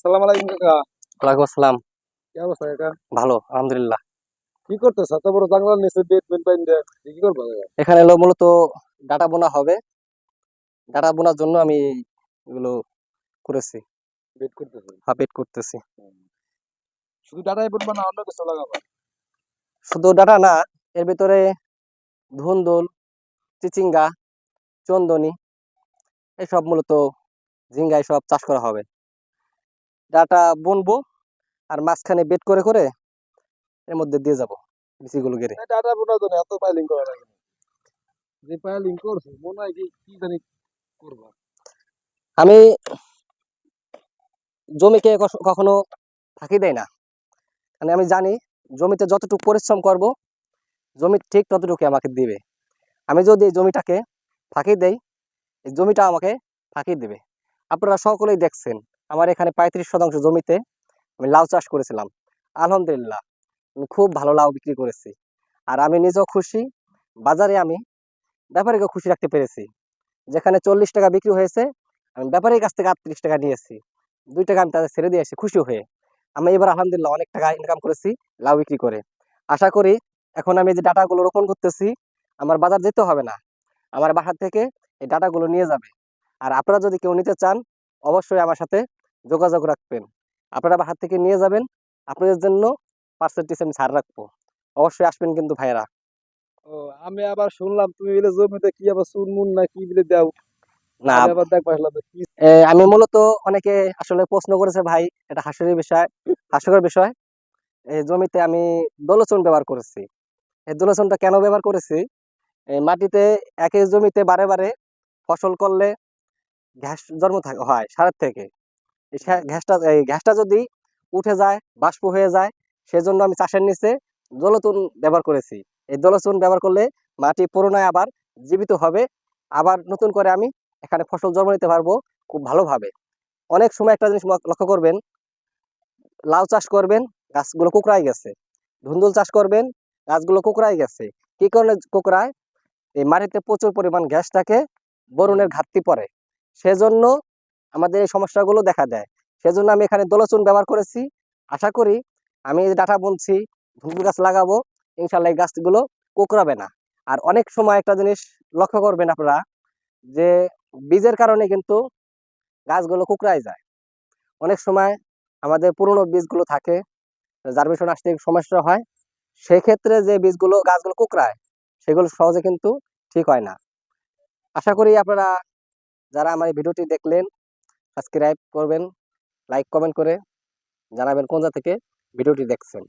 আসসালামু আলাইকুম কাকা। ওয়ালাইকুম আসসালাম। কি অবস্থা কাকা? ভালো আলহামদুলিল্লাহ। কি করতেছ? এত বড় জাংলার নিচে বেড বেড বাইন কি করব এখানে হলো মূলত ডাটা বোনা হবে। ডাটা বোনার জন্য আমি এগুলো করেছি। বেড করতেছ? হাফেট করতেছি। শুধু ডাটাই বুনবা না অন্য কিছু লাগাবো? শুধু ডাটা না এর ভিতরে ধুন্দুল চিচিঙ্গা চন্দনি এসব মূলত ঝিঙ্গা সব চাষ করা হবে। ডাটা বুনবো আর মাঝখানে বেড করে করে এর মধ্যে দিয়ে যাব বিচিগুলো গেড়ে। ডাটা বোনার জন্য এত পাইলিং করা লাগে যে পাইলিং করছ মনে হয় কি কি জানি করবা। আমি জমিকে কখনো ফাঁকি দেই না। মানে আমি জানি জমিতে যতটুকু পরিশ্রম করব জমি ঠিক ততটুকু আমাকে দিবে। আমি যদি এই জমিটাকে ফাঁকি দেই এই জমিটা আমাকে ফাঁকি দিবে। আপনারা সকলেই দেখছেন আমার এখানে পঁয়ত্রিশ শতাংশ জমিতে আমি লাউ চাষ করেছিলাম। আলহামদুলিল্লাহ, আমি খুব ভালো লাউ বিক্রি করেছি। আর আমি নিজেও খুশি, বাজারে আমি ব্যাপারীকে খুশি রাখতে পেরেছি। যেখানে চল্লিশ টাকা বিক্রি হয়েছে, আমি ব্যাপারীর কাছ থেকে আটত্রিশ টাকা নিয়েছি। দুই টাকা আমি তাদের ছেড়ে দিয়ে আসি খুশি হয়ে। আমি এবার আলহামদুলিল্লাহ অনেক টাকা ইনকাম করেছি লাউ বিক্রি করে। আশা করি এখন আমি যে ডাটাগুলো রোপণ করতেছি, আমার বাজার যেতে হবে না। আমার বাসা থেকে এই ডাটাগুলো নিয়ে যাবে। আর আপনারা যদি কেউ নিতে চান, অবশ্যই আমার সাথে যোগাযোগ রাখবেন। আপনারা হাত থেকে নিয়ে যাবেন। আপনাদের জন্য পার্সেন্টেজ আমি ছাড় রাখব। অবশ্যই আসবেন কিন্তু ভাইয়েরা। ও আমি আবার শুনলাম তুমি বলে জমিতে কি আবার চুন মুন না কি বলে দাও? না আবার আমি মূলত অনেকে আসলে প্রশ্ন করেছে ভাই এটা হাস্যের বিষয় হাস্যকর বিষয়। এই জমিতে আমি দোলচন ব্যবহার করেছি। এই দোলচনটা কেন ব্যবহার করেছি? এই মাটিতে একই জমিতে বারে বারে ফসল করলে ঘাস জন্ম থাকে হয় সারের থেকে। এই ঘাসটা যদি উঠে যায়, বাষ্প হয়ে যায়, সেজন্য আমি চাষের নিচে দোলচন ব্যবহার করেছি। এই দোলচন ব্যবহার করলে মাটি পুনরায় আবার জীবিত হবে। আবার নতুন করে আমি এখানে ফসল জন্ম নিতে পারব খুব ভালোভাবে। অনেক সময় একটা জিনিস লক্ষ্য করবেন, লাউ চাষ করবেন, গাছগুলো কুকড়ায় গেছে। ধুন্দুল চাষ করবেন, গাছগুলো কুকড়ায় গেছে। কি কারণে কুকড়ায়? এই মাটিতে প্রচুর পরিমাণ গ্যাস থাকে বরুণের ঘাটতি পড়ে। সেজন্য আমাদের এই সমস্যাগুলো দেখা দেয়। সেজন্য আমি এখানে দোলচুন ব্যবহার করেছি। আশা করি আমি ডাটা বুনছি ধুন্দুল গাছ লাগাবো ইনশাল্লাহ এই গাছগুলো কুকড়াবে না। আর অনেক সময় একটা জিনিস লক্ষ্য করবেন আপনারা যে বীজের কারণে কিন্তু গাছগুলো কুকড়ায় যায়। অনেক সময় আমাদের পুরনো বীজগুলো থাকে জার্মিশন আসতে সমস্যা হয় সেই ক্ষেত্রে যে বীজগুলো, গাছগুলো কুকড়ায়, সেগুলো সহজে কিন্তু ঠিক হয় না। আশা করি আপনারা যারা আমার এই ভিডিওটি দেখলেন সাবস্ক্রাইব করবেন লাইক কমেন্ট করে জানাবেন কোন জায়গা থেকে ভিডিওটি দেখছেন।